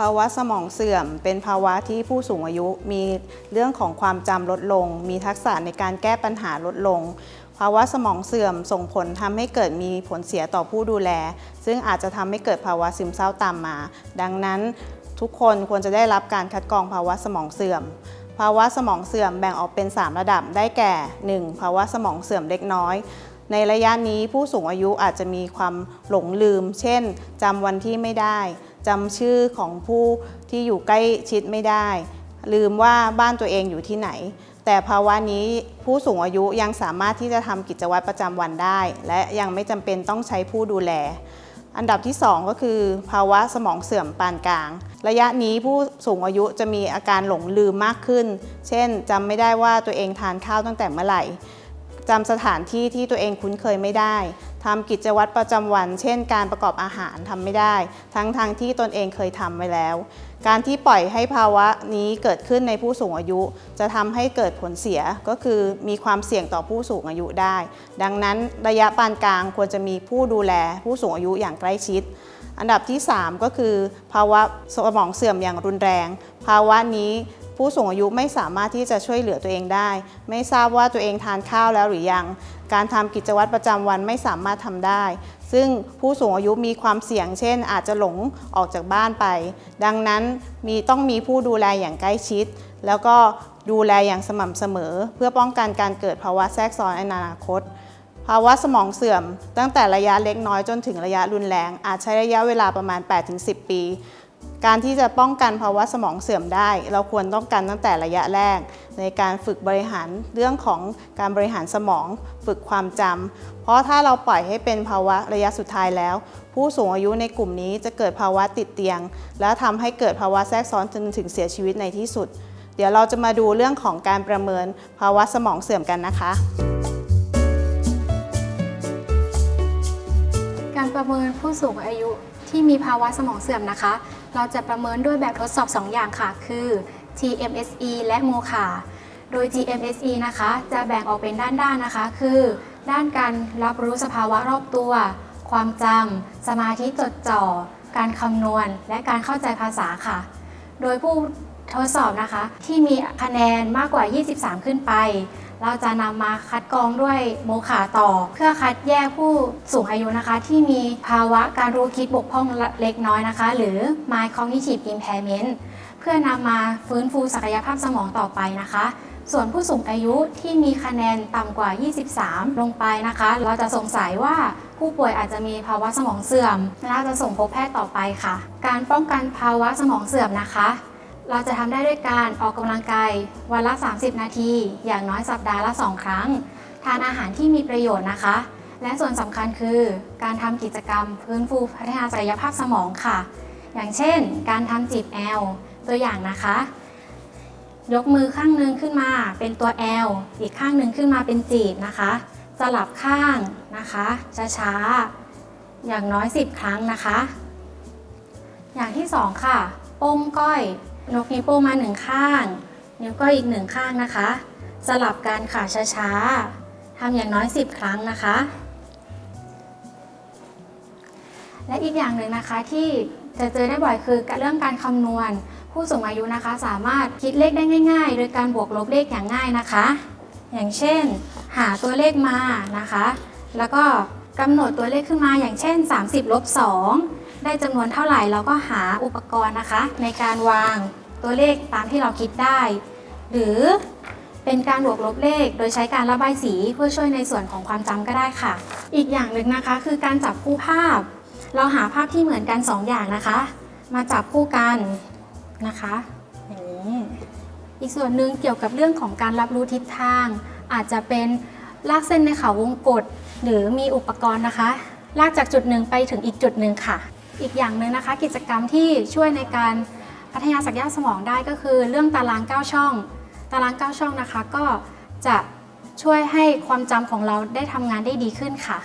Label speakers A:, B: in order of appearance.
A: ภาวะสมองเสื่อม เป็นภาวะที่ผู้สูงอายุมีเรื่องของความจำลดลง มีทักษะในการแก้ปัญหาลดลง ภาวะสมองเสื่อมส่งผลทำให้เกิดมีผลเสียต่อผู้ดูแล ซึ่งอาจจะทำให้เกิดภาวะซึมเศร้าตามมา ดังนั้นทุกคนควรจะได้รับการคัดกรองภาวะสมองเสื่อม ภาวะสมองเสื่อมแบ่งออกเป็น 3 ระดับได้แก่ 1. ภาวะสมองเสื่อมเล็กน้อยในระยะนี้ผู้สูงอายุอาจจะมีความหลงลืม เช่นจำวันที่ไม่ได้ จำชื่อของผู้ที่อยู่ใกล้ชิดไม่ได้ ลืมว่าบ้านตัวเองอยู่ที่ไหน แต่ภาวะนี้ผู้สูงอายุยังสามารถที่จะทำกิจวัตรประจำวันได้ และยังไม่จำเป็นต้องใช้ผู้ดูแล อันดับที่ 2 ก็คือ ภาวะสมองเสื่อมปานกลาง ระยะนี้ผู้สูงอายุจะมีอาการหลงลืมมากขึ้น เช่นจำไม่ได้ว่าตัวเองทานข้าวตั้งแต่เมื่อไหร่จำสถานที่ที่ตัวเองคุ้นเคยไม่ได้ ทำกิจวัตรประจำวัน เช่น การประกอบอาหารทำไม่ได้ ทั้งทางที่ตนเองเคยทำไว้แล้ว การที่ปล่อยให้ภาวะนี้เกิดขึ้นในผู้สูงอายุ จะทำให้เกิดผลเสียก็คือมีความเสี่ยงต่อผู้สูงอายุได้ ดังนั้นระยะปานกลางควรจะมีผู้ดูแลผู้สูงอายุอย่างใกล้ชิด อันดับที่ 3 ก็คือ ภาวะสมองเสื่อมอย่างรุนแรง ภาวะนี้ ผู้สูงอายุไม่สามารถที่จะช่วยเหลือตัวเองได้ ไม่ทราบว่าตัวเองทานข้าวแล้วหรือยัง การทำกิจวัตรประจำวันไม่สามารถทำได้ ซึ่งผู้สูงอายุมีความเสี่ยง เช่น อาจจะหลงออกจากบ้านไป ดังนั้นมีต้องมีผู้ดูแลอย่างใกล้ชิด แล้วก็ดูแลอย่างสม่ำเสมอ เพื่อป้องกันการเกิดภาวะแทรกซ้อนในอนาคตภาวะสมองเสื่อมตั้งแต่ระยะเล็กน้อยจนถึงระยะรุนแรง อาจใช้ระยะเวลาประมาณ 8-10 ปี การที่จะป้องกันภาวะสมองเสื่อมได้ เราควรต้องกันตั้งแต่ระยะแรก ในการฝึกบริหารเรื่องของการบริหารสมอง ฝึกความจำเพราะถ้าเราปล่อยให้เป็นภาวะระยะสุดท้ายแล้ว ผู้สูงอายุในกลุ่มนี้จะเกิดภาวะติดเตียง และทำให้เกิดภาวะแทรกซ้อนจนถึงเสียชีวิตในที่สุด เดี๋ยวเราจะมาดูเรื่องของการประเมินภาวะสมองเสื่อมกันนะคะ
B: การประเมินผู้สูงอายุ ที่มีภาวะสมองเสื่อมนะคะ เราจะประเมินด้วยแบบทดสอบ 2 อย่างค่ะ คือ TMSE และโมคาโดย TMSE นะคะ จะแบ่งออกเป็นด้านๆนะคะ คือ ด้านการรับรู้สภาวะรอบตัว ความจำสมาธิจดจ่อ การคำนวณ และการเข้าใจภาษาค่ะ โดยผู้ทดสอบนะคะ ที่มีคะแนนมากกว่า 23 ขึ้นไป เราจะนำมาคัดกรองด้วยโมขาต่อ เพื่อคัดแยกผู้สูงอายุนะคะ ที่มีภาวะการรู้คิดบกพร่องเล็กน้อยนะคะ หรือ mild cognitive impairment เพื่อนำมาฟื้นฟูศักยภาพสมองต่อไปนะคะ ส่วนผู้สูงอายุที่มีคะแนนต่ำกว่า 23 ลงไปนะคะ เราจะสงสัยว่าผู้ป่วยอาจจะมีภาวะสมองเสื่อมและเราจะส่งพบแพทย์ต่อไปค่ะ การป้องกันภาวะสมองเสื่อมนะคะ เราจะทำได้ด้วยการออกกำลังกายวันละ 30 นาที อย่างน้อยสัปดาห์ละ 2 ครั้ง ทานอาหารที่มีประโยชน์นะคะ และส่วนสำคัญคือการทำกิจกรรมฟื้นฟูพัฒนาศักยภาพสมองค่ะ อย่างเช่น การทำจีบแอลตัวอย่างนะคะ ยกมือข้างหนึ่งขึ้นมาเป็นตัว L อีกข้างหนึ่งขึ้นมาเป็นจีบนะคะ สลับข้างนะคะช้าๆอย่างน้อย 10 ครั้งนะคะ อย่างที่ 2 ค่ะโป้งก้อยยกนิ้วโป้งมาหนึ่งข้าง นิ้วก้อยอีกหนึ่งข้างนะคะ สลับกันค่ะช้าๆทำอย่างน้อย 10 ครั้งนะคะ และอีกอย่างหนึ่งนะคะที่จะเจอได้บ่อยคือเรื่องการคำนวณ ผู้สูงอายุนะคะสามารถคิดเลขได้ง่าย ๆ โดยการบวกลบเลขอย่างง่ายนะคะ อย่างเช่น หาตัวเลขมานะคะ แล้วก็กำหนดตัวเลขขึ้นมาอย่างเช่น 30ลบ2ได้จำนวนเท่าไหร่เราก็หาอุปกรณ์นะคะ ในการวางตัวเลขตามที่เราคิดได้ หรือเป็นการบวกลบเลข โดยใช้การระบายสีเพื่อช่วยในส่วนของความจำก็ได้ค่ะ อีกอย่างหนึ่งนะคะคือการจับคู่ภาพ เราหาภาพที่เหมือนกัน 2 อย่างนะคะ มาจับคู่กัน นะคะ อย่างนี้ อีกส่วนหนึ่งเกี่ยวกับเรื่องของการรับรู้ทิศทาง อาจจะเป็นลากเส้นในเขาวงกฏหรือมีอุปกรณ์นะคะ ลากจากจุดหนึ่งไปถึงอีกจุดหนึ่งค่ะ อีกอย่างหนึ่งนะคะ กิจกรรมที่ช่วยในการพัฒนาศักยภาพสมองได้ก็คือ เรื่องตาราง 9 ช่อง ตาราง 9 ช่องนะคะ ก็จะช่วยให้ความจำของเราได้ทำงานได้ดีขึ้นค่ะ